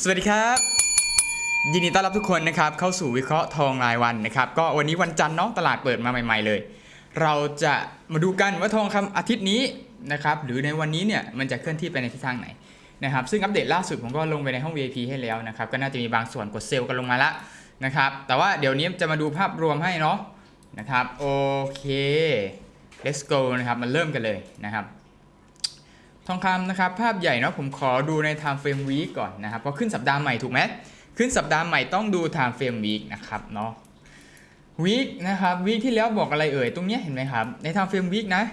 สวัสดีครับ ยินดีต้อนรับทุกคนนะครับเข้าสู่วิเคราะห์ทองรายวันนะครับก็วันนี้วันจันทร์เนาะตลาดเปิดมาใหม่ ๆ เลย เราจะมาดูกันว่าทองคำอาทิตย์นี้นะครับหรือในวันนี้เนี่ยมันจะเคลื่อนที่ไปในทิศทางไหนนะครับซึ่งอัปเดตล่าสุดผมก็ลงไปในห้อง VIP ให้แล้วนะครับก็น่าจะมีบางส่วนกดเซลล์กันลงมาละนะครับแต่ว่าเดี๋ยวนี้จะมาดูภาพรวมให้เนาะนะครับโอเค let's go นะครับมาเริ่มกันเลยนะครับ ทองคำนะครับภาพใหญ่เนาะผมขอดูใน time frame week ก่อนนะครับเพราะขึ้นสัปดาห์ใหม่ถูกไหมขึ้นสัปดาห์ใหม่ต้องดู time frame week นะครับเนาะ week นะครับ week ที่แล้วบอกอะไรเอ่ยตรงเนี้ยเห็นไหมครับ ใน time frame week นะ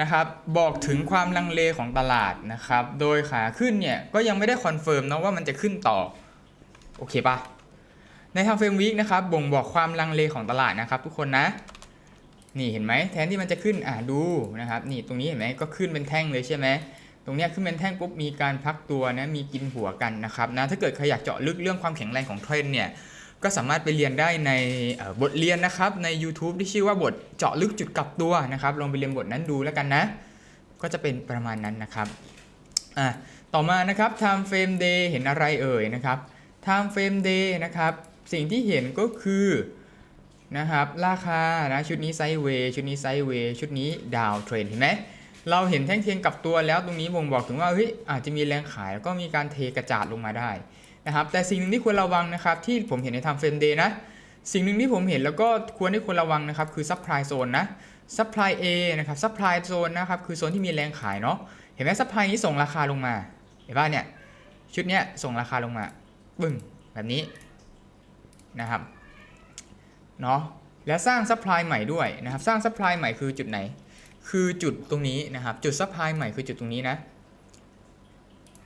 นะครับบอกถึงความลังเลของตลาดนะครับ โดยขาขึ้นเนี่ยก็ยังไม่ได้คอนเฟิร์มนะว่ามันจะขึ้นต่อ โอเคปะใน time frame week นะครับบ่งบอกความลังเลของตลาดนะครับทุกคนนะ นี่เห็นไหมแทนที่มันจะขึ้นอ่าดูนะครับ นี่ตรงนี้เห็นไหมก็ขึ้นเป็นแท่งเลยใช่ไหมตรงนี้ขึ้นเป็นแท่งปุ๊บมีการพักตัวนะมีกินหัวกันนะครับนะถ้าเกิดใครอยากเจาะลึกเรื่องความแข็งแรงของเทรนเนี่ยก็สามารถไปเรียนได้ในบทเรียนนะครับใน YouTube ที่ชื่อว่าบทเจาะลึกจุดกลับตัวนะครับลองไปเรียนบทนั้นดูแล้วกันนะ ก็จะเป็นประมาณนั้นนะครับอะต่อมานะครับ time frame day เห็นอะไรเอ่ยนะครับ time frame day นะครับสิ่งที่เห็นก็คือ นะครับ ราคานะชุดนี้ไซด์เวย์ชุดนี้ไซด์เวย์ชุดนี้ดาวเทรนเห็นไหมเราเห็นแท่งเทียนกลับตัวแล้วตรงนี้บ่งบอกถึงว่าเฮ้ยอาจจะมีแรงขายแล้วก็มีการเทกระจาดลงมาได้นะครับ แต่สิ่งหนึ่งที่ควรระวังนะครับ ที่ผมเห็นในทำเฟรมเดย์นะสิ่งหนึ่งที่ผมเห็นแล้วก็ควรที่ควรระวังนะครับคือซัพพลายโซนนะซัพพลายเอนะครับซัพพลายโซนนะครับคือโซนที่มีแรงขายเนาะเห็นไหมซัพพลายนี้ส่งราคาลงมาเห็นป่ะเนี่ยชุดเนี้ยส่งราคาลงมาปึ้งแบบนี้นะครับ เนาะแล้วสร้างซัพพลายใหม่ด้วยนะครับ สร้างซัพพลายใหม่คือจุดไหน คือจุดตรงนี้นะครับ จุดซัพพลายใหม่คือจุดตรงนี้นะ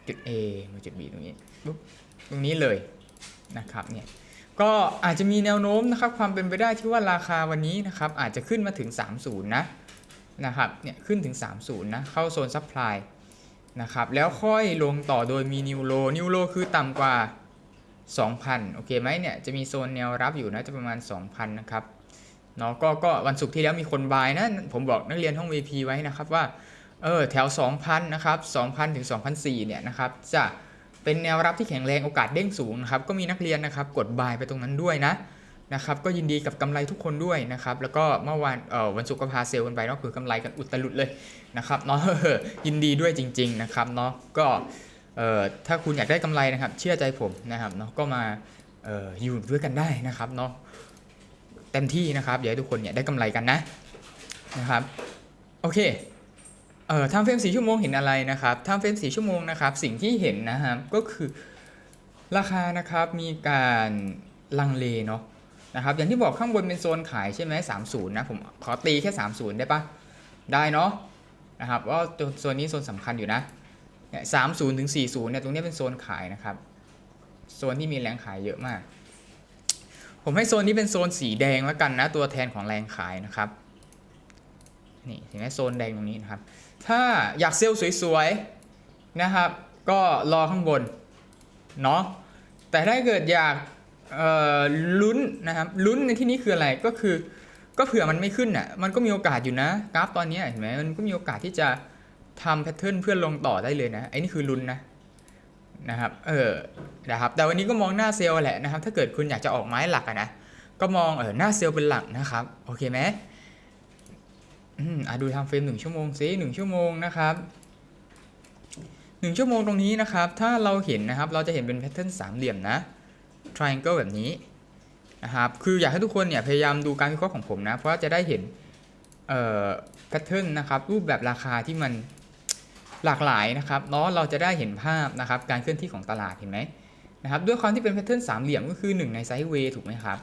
จุด A มาจุด B ตรงนี้ปุ๊บตรงนี้เลยนะครับเนี่ยก็อาจจะมีแนวโน้มนะครับความเป็นไปได้ที่ว่าราคาวันนี้นะครับอาจจะขึ้นมาถึง 30 นะนะครับเนี่ยขึ้นถึง 30 นะเข้าโซนซัพพลายนะครับแล้วค่อยลงต่อโดยมีนิวโลนิวโลคือต่ำกว่า 2,000 โอเคไหมเนี่ย จะมีโซนแนวรับอยู่นะจะประมาณ 2,000 นะครับเนาะก็ก็วันศุกร์ที่แล้วมีคนบายนะ ผมบอกนักเรียนห้อง VP ไว้นะครับว่าเออแถว 2,000 นะครับ 2,000 ถึง 2,004เนี่ยนะครับ จะเป็นแนวรับที่แข็งแรงโอกาสเด้งสูงนะครับ ก็มีนักเรียนนะครับ กดบายไปตรงนั้นด้วยนะนะครับ ก็ยินดีกับกำไรทุกคนด้วยนะครับ แล้วก็เมื่อวานเออวันศุกร์ก็พาเซลล์กันไปเนาะคือกำไรกันอุตลุดเลยนะครับเนาะยินดีด้วยจริง ๆ นะครับเนาะก็ เอ่อถ้าคุณอยากได้กำไรนะครับ เชื่อใจผมนะครับเนาะก็มาเอ่ออยู่ด้วยกันได้นะครับเนาะเต็มที่นะครับอยากให้ทุกคนเนี่ยได้กำไรกันนะนะครับโอเคเอ่อทำเฟรมสี่ชั่วโมงเห็นอะไรนะครับทำเฟรมสี่ชั่วโมงนะครับ สิ่งที่เห็นนะครับก็คือราคานะครับมีการลังเลเนาะนะครับอย่างที่บอกข้างบนเป็นโซนขายใช่ไหมสามศูนย์นะผมขอตีแค่สามศูนย์ได้ปะได้เนาะนะครับว่าโซนนี้โซนสำคัญอยู่นะ สามศูนย์ถึงสี่ศูนย์เนี่ยตรงนี้เป็นโซนขายนะครับ โซนที่มีแรงขายเยอะมาก ผมให้โซนนี้เป็นโซนสีแดงแล้วกันนะ ตัวแทนของแรงขายนะครับ นี่เห็นไหมโซนแดงตรงนี้นะครับ ถ้าอยากเซลล์สวยๆนะครับ ก็รอข้างบนเนาะ แต่ถ้าเกิดอยากลุ้นนะครับ ลุ้นในที่นี้คืออะไรก็คือ ก็เผื่อมันไม่ขึ้นอะ มันก็มีโอกาสอยู่นะ กราฟตอนนี้เห็นไหมมันก็มีโอกาสที่จะ ทำแพทเทิร์นเพื่อนลงต่อได้เลยนะไอ้นี่คือลุ้นนะนะครับ เออนะครับ แต่วันนี้ก็มองหน้าเซลล์แหละนะครับ ถ้าเกิดคุณอยากจะออกไม้หลักนะ ก็มองเออหน้าเซลล์เป็นหลักนะครับ โอเคไหมอืมอะดูทำเฟรมหนึ่งชั่วโมงซิหนึ่งชั่วโมงนะครับหนึ่งชั่วโมงตรงนี้นะครับ ถ้าเราเห็นนะครับ เราจะเห็นเป็นแพทเทิร์นสามเหลี่ยมนะ triangle แบบนี้นะครับ คืออยากให้ทุกคนเนี่ยพยายามดูการวิเคราะห์ของผมนะ เพราะจะได้เห็นเอ่อแพทเทิร์นนะครับ รูปแบบราคาที่มัน หลากหลายนะครับเนาะเราจะได้เห็นภาพนะครับการเคลื่อนที่ของตลาดเห็นไหมนะครับด้วยความที่เป็นแพทเทิร์นสามเหลี่ยมก็คือ 1 ในไซด์เวย์ถูกไหมครับ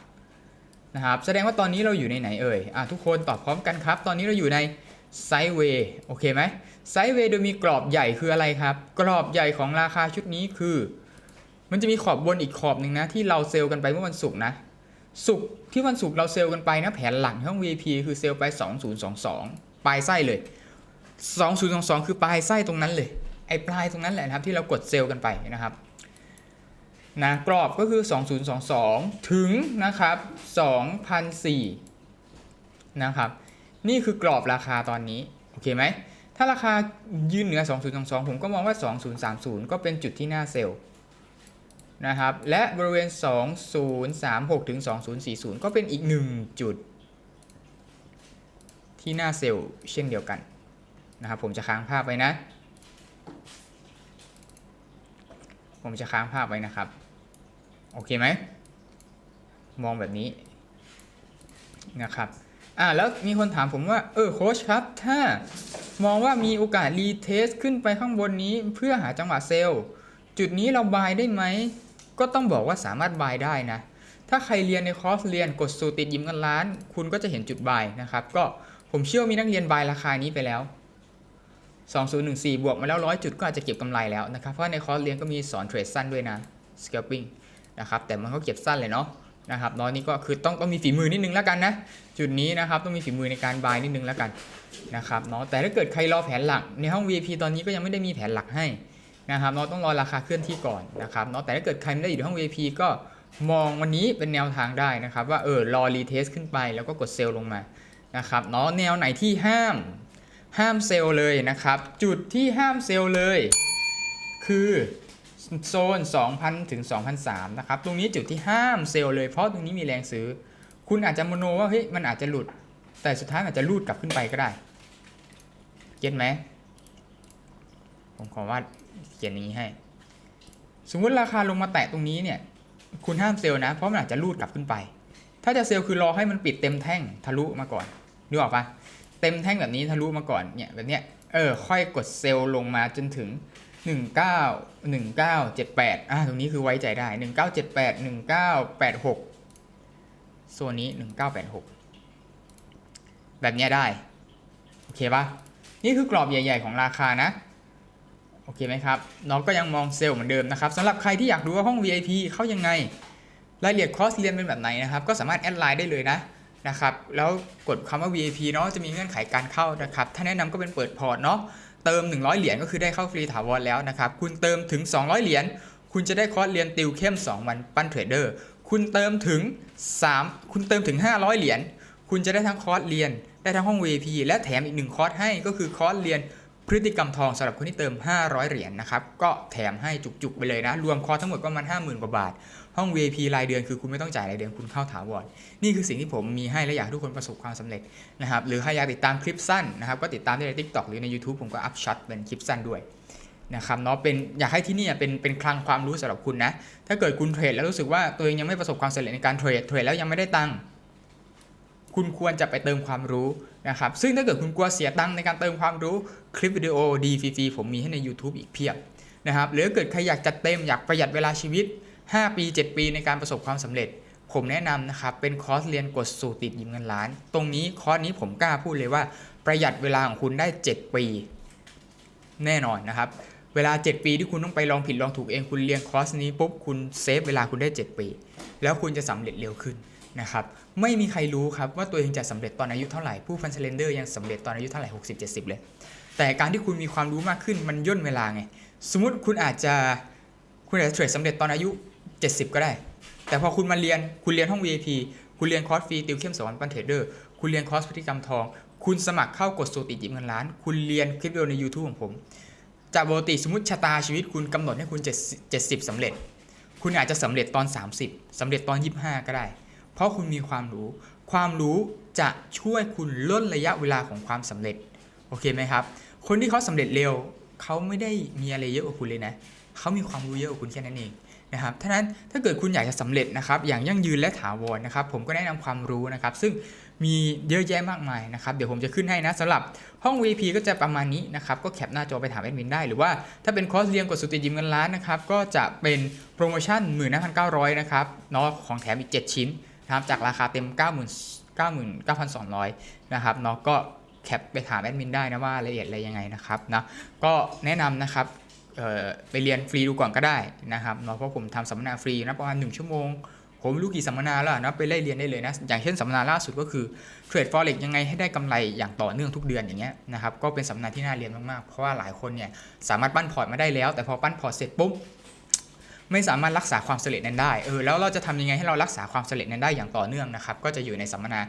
นะครับแสดงว่าตอนนี้เราอยู่ในไหนเอ่ยอะทุกคนตอบพร้อมกันครับ ตอนนี้เราอยู่ในไซด์เวย์โอเคไหมไซด์เวย์โดยมีกรอบใหญ่คืออะไรครับ กรอบใหญ่ของราคาชุดนี้คือ มันจะมีขอบบนอีกขอบหนึ่งนะ ที่เราเซลล์กันไปเมื่อวันศุกร์นะศุกร์ที่วันศุกร์เราเซลล์กันไปนะแผนหลังห้อง VP คือเซลล์ไป 2022 ปลายไส้เลย 2022 คือปลายไส้ตรงนั้นเลย ไอ้ปลายตรงนั้นแหละนะครับที่เรากดเซลล์กันไปนะครับนะกรอบก็คือ 2022 ถึงนะครับ 2004 นะครับ นี่คือกรอบราคาตอนนี้ โอเคไหม ถ้าราคายืนเหนือ 2022 ผมก็มองว่า 2030 ก็เป็นจุดที่น่าเซลล์นะครับ และบริเวณ 2036 ถึง 2040 ก็เป็นอีก1จุดที่น้าเซลล์เช่นเดียวกัน นะครับ ผมจะค้างภาพไว้นะ ผมจะค้างภาพไว้นะครับ โอเคไหม มองแบบนี้นะครับอ่าแล้วมีคนถามผมว่า เออโค้ชครับ ถ้ามองว่ามีโอกาสรีเทสขึ้นไปข้างบนนี้เพื่อหาจังหวะเซลล์จุดนี้เราบายได้ไหม ก็ต้องบอกว่าสามารถบายได้นะ ถ้าใครเรียนในคอร์สเรียนกดสูตรติดยิ้มกันล้าน คุณก็จะเห็นจุดบายนะครับ ก็ผมเชื่อมีนักเรียนบายราคานี้ไปแล้ว 2014 บวกมาแล้ว 100 จุดก็อาจจะเก็บกำไรแล้วนะครับ เพราะในคอร์สเรียนก็มีสอนเทรดสั้นด้วยนะ scalping นะครับ แต่มันก็เก็บสั้นเลยเนาะนะครับน้อยนี่ก็คือต้องต้องมีฝีมือนิดนึงแล้วกันนะ จุดนี้นะครับต้องมีฝีมือในการบายนิดนึงแล้วกันนะครับเนาะ แต่ถ้าเกิดใครรอแผนหลัก ในห้อง VIP ตอนนี้ก็ยังไม่ได้มีแผนหลักให้นะครับเนาะต้องรอราคาเคลื่อนที่ก่อนนะครับเนาะ แต่ถ้าเกิดใครไม่ได้อยู่ในห้อง VIP ก็มองวันนี้เป็นแนวทางได้นะครับว่าเออรอรีเทสขึ้นไปแล้วก็กดเซลลงมานะครับเนาะแนวไหนที่ห้าม ห้ามเซลล์เลยนะครับ จุดที่ห้ามเซลล์เลย คือโซน 2,000 ถึง 2,003นะครับ ตรงนี้จุดที่ห้ามเซลล์เลย เพราะตรงนี้มีแรงซื้อ คุณอาจจะมโนว่าเฮ้ยมันอาจจะหลุด แต่สุดท้ายอาจจะลูดกลับขึ้นไปก็ได้ เก็ตไหม ผมขอวาดเขียนอย่างนี้ให้ สมมติราคาลงมาแตะตรงนี้เนี่ย คุณห้ามเซลล์นะ เพราะมันอาจจะลูดกลับขึ้นไป ถ้าจะเซลล์คือรอให้มันปิดเต็มแท่งทะลุมาก่อนนึกออกปะ เต็มแท่งแบบนี้ทะลุมาก่อนเนี่ยแบบเนี้ยเออค่อยกดเซลล์ลงมาจนถึง 19 1978อะตรงนี้คือไว้ใจได้ 1978 1986 โซนนี้ 1986 แบบเนี้ยได้ โอเคปะนี่คือกรอบใหญ่ ๆ ของราคานะ โอเคไหมครับ น้องก็ยังมองเซลล์เหมือนเดิมนะครับสำหรับใครที่อยากดูว่าห้อง VIP เข้ายังไง รายละเอียดคอร์สเรียนเป็นแบบไหนนะครับ ก็สามารถแอดไลน์ได้เลยนะ นะครับแล้วกดคำว่า VIP เนาะจะมีเงื่อนไขการเข้านะครับถ้าแนะนำก็เป็นเปิดพอร์ตเนาะเติม 100 เหรียญก็คือได้เข้าฟรีถาวรแล้วนะครับคุณเติมถึง 200 เหรียญคุณจะได้คอร์สเรียนติวเข้ม 2 วันปั้นเทรดเดอร์คุณเติมถึง 3 คุณเติมถึง 500 เหรียญคุณจะได้ทั้งคอร์สเรียนได้ทั้งห้อง VIP และแถมอีกหนึ่งคอร์สให้ก็คือคอร์สเรียน พฤติกรรมทองสำหรับคนที่เติม 500 เหรียญนะครับ ก็แถมให้จุกๆไปเลยนะ รวมคอทั้งหมดก็ประมาณ 50,000 กว่าบาท ห้อง VIP รายเดือนคือคุณไม่ต้องจ่ายรายเดือนคุณเข้าถาวร นี่คือสิ่งที่ผมมีให้และอยากให้ทุกคนประสบความสำเร็จนะครับ หรือใครอยากติดตามคลิปสั้นนะครับ ก็ติดตามได้ใน TikTok หรือใน YouTube ผมก็อัพช็อตเป็นคลิปสั้นด้วยนะครับเนาะเป็นอยากให้ที่นี่เป็นเป็นคลังความรู้สำหรับคุณนะ ถ้าเกิดคุณเทรดแล้วรู้สึกว่าตัวเองยังไม่ประสบความสำเร็จในการเทรดเทรดแล้วยังไม่ได้ตังค์ คุณควรจะไปเติมความรู้นะครับซึ่งถ้าเกิดคุณกลัวเสียตังค์ในการเติมความรู้คลิปวิดีโอดีฟรีๆผมมีให้ใน YouTube อีกเพียบนะครับหรือเกิดใครอยากจัดเต็มอยากประหยัดเวลาชีวิต 5 ปี 7 ปีในการประสบความสำเร็จ ผมแนะนำนะครับเป็นคอร์สเรียนกดสูตรติดยิมเงินล้าน ตรงนี้คอร์สนี้ผมกล้าพูดเลยว่า ประหยัดเวลาของคุณได้ 7 ปี แน่นอนนะครับเวลา 7 ปีที่คุณต้องไปลองผิดลองถูกเองคุณเรียนคอร์สนี้ปุ๊บคุณเซฟเวลาคุณได้ 7 ปี แล้วคุณจะสำเร็จเร็วขึ้น นะครับไม่มีใครรู้ครับว่าตัวเองจะสำเร็จตอนอายุเท่าไหร่ผู้ฟันเซเลนเดอร์ยังสำเร็จตอนอายุเท่าไหร่60 70เลย แต่การที่คุณมีความรู้มากขึ้นมันย่นเวลาไง สมมติคุณอาจจะคุณอาจจะเทรดสำเร็จตอนอายุ 70 ก็ได้ แต่พอคุณมาเรียนคุณเรียนห้อง VIP คุณเรียนคอร์สฟรีติวเข้มสวรรค์ปันเทรดเดอร์คุณเรียนคอร์สพฤติกรรมทอง คุณสมัครเข้ากดสูตรติดหยิบเงินล้าน คุณเรียนคลิปวิดีโอใน YouTube ของผมจากปกติสมมติชะตาชีวิตคุณกำหนดให้คุณ7 70สำเร็จ คุณอาจจะสำเร็จตอน 30สำเร็จตอน 25 ก็ได้ เพราะคุณมีความรู้ ความรู้จะช่วยคุณล่นระยะเวลาของความสำเร็จ โอเคไหมครับ คนที่เขาสำเร็จเร็ว เขาไม่ได้มีอะไรเยอะกว่าคุณเลยนะ เขามีความรู้เยอะกว่าคุณแค่นั้นเองนะครับท่านั้นถ้าเกิดคุณอยากจะสำเร็จนะครับอย่างยั่งยืนและถาวรนะครับ ผมก็แนะนำความรู้นะครับ ซึ่งมีเยอะแยะมากมายนะครับ เดี๋ยวผมจะขึ้นให้นะสำหรับห้อง VIP ก็จะประมาณนี้นะครับ ก็แคปหน้าจอไปถามแอดมินได้ หรือว่าถ้าเป็นคอร์สเรียนกดสุติยิมเงินล้านนะครับ ก็จะเป็นโปรโมชั่น15,900 นะครับเนาะของแถมอีก 7 ชิ้น นะครับจากราคาเต็ม90,000 99,200นะครับเนาะก็แคปไปถามแอดมินได้นะว่ารายละเอียดอะไรยังไงนะครับนะก็แนะนำนะครับเอ่อไปเรียนฟรีดูก่อนก็ได้นะครับเนาะเพราะผมทำสัมมนาฟรีนะประมาณ 1 ชั่วโมง ผมรู้กี่สัมมนาแล้วนะไปไล่เรียนได้เลยนะ อย่างเช่นสัมมนาล่าสุดก็คือเทรดฟอเร็กยังไงให้ได้กำไรอย่างต่อเนื่องทุกเดือนอย่างเงี้ยนะครับก็เป็นสัมมนาที่น่าเรียนมากๆ เพราะว่าหลายคนเนี่ยสามารถปั้นพอร์ตมาได้แล้ว แต่พอปั้นพอร์ตเสร็จปุ๊บ ไม่สามารถรักษาความสำเร็จนั้นได้เออแล้วเราจะทำยังไงให้เรารักษาความสำเร็จนั้นได้อย่างต่อเนื่องนะครับก็จะอยู่ในสัมมนา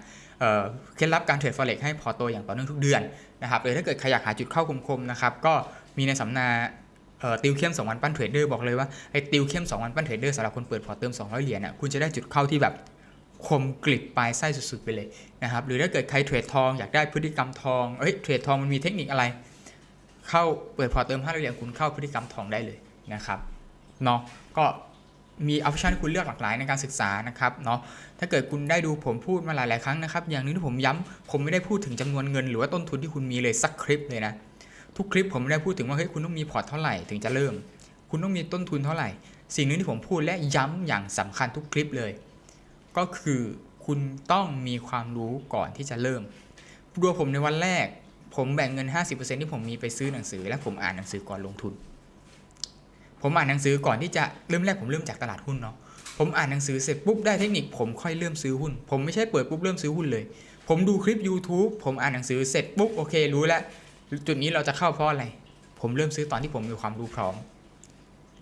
เคล็ดลับการเทรดฟอเร็กให้พอตโตอย่างต่อเนื่องทุกเดือนนะครับหรือถ้าเกิดใครอยากหาจุดเข้าคมๆนะครับก็มีในสัมมนาติวเข้ม2วันปั้นเทรดเดอร์บอกเลยว่าไอ้ติวเข้ม2วันปั้นเทรดเดอร์สำหรับคนเปิดพอตเติม 200 เหรียญอะคุณจะได้จุดเข้าที่แบบคมกริบปลายไส้สุดๆไปเลยนะครับหรือถ้าเกิดใครเทรดทองอยากได้พฤติกรรมทองเอ้ยเทรดทองมันมีเทคนิคอะไร เข้าเปิดพอตเติม500เหรียญคุณเข้าพฤติกรรมทองได้เลยนะครับ เนาะก็มีออปชันให้คุณเลือกหลากหลายในการศึกษานะครับเนาะถ้าเกิดคุณได้ดูผมพูดมาหลายๆครั้งนะครับ อย่างหนึงที่ผมย้ำผมไม่ได้พูดถึงจำนวนเงิน หรือว่าต้นทุนที่คุณมีเลยสักคลิปเลยนะทุกคลิปผมไม่ได้พูดถึงว่าเฮ้ยคุณต้องมีพอร์ตเท่าไหร่ถึงจะเริ่ม คุณต้องมีต้นทุนเท่าไหร่ สิ่งหนึงที่ผมพูดและย้ำอย่างสำคัญทุกคลิปเลย ก็คือคุณต้องมีความรู้ก่อนที่จะเริ่มดูผมในวันแรก ผมแบ่งเงิน 50%ที่ผมมีไปซื้อหนังสือ และผมอ่านหนังสือก่อนลงทุน ผมอ่านหนังสือก่อนที่จะเริ่มแรกผมเริ่มจากตลาดหุ้นเนาะผมอ่านหนังสือเสร็จปุ๊บได้เทคนิคผมค่อยเริ่มซื้อหุ้น ผมไม่ใช่เปิดปุ๊บเริ่มซื้อหุ้นเลย ผมดูคลิป YouTube ผมอ่านหนังสือเสร็จปุ๊บโอเค รู้แล้วจุดนี้เราจะเข้าเพราะอะไร ผมเริ่มซื้อตอนที่ผมมีความรู้พร้อม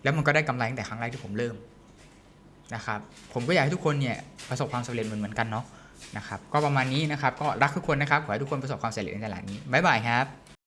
แล้วมันก็ได้กำไรตั้งแต่ครั้งแรกที่ผมเริ่มนะครับผมก็อยากให้ทุกคนเนี่ยประสบความสำเร็จเหมือนเหมือนกันเนาะนะครับก็ประมาณนี้นะครับก็รักทุกคนนะครับขอให้ทุกคนประสบความสำเร็จในตลาดนี้บ๊ายบายครับ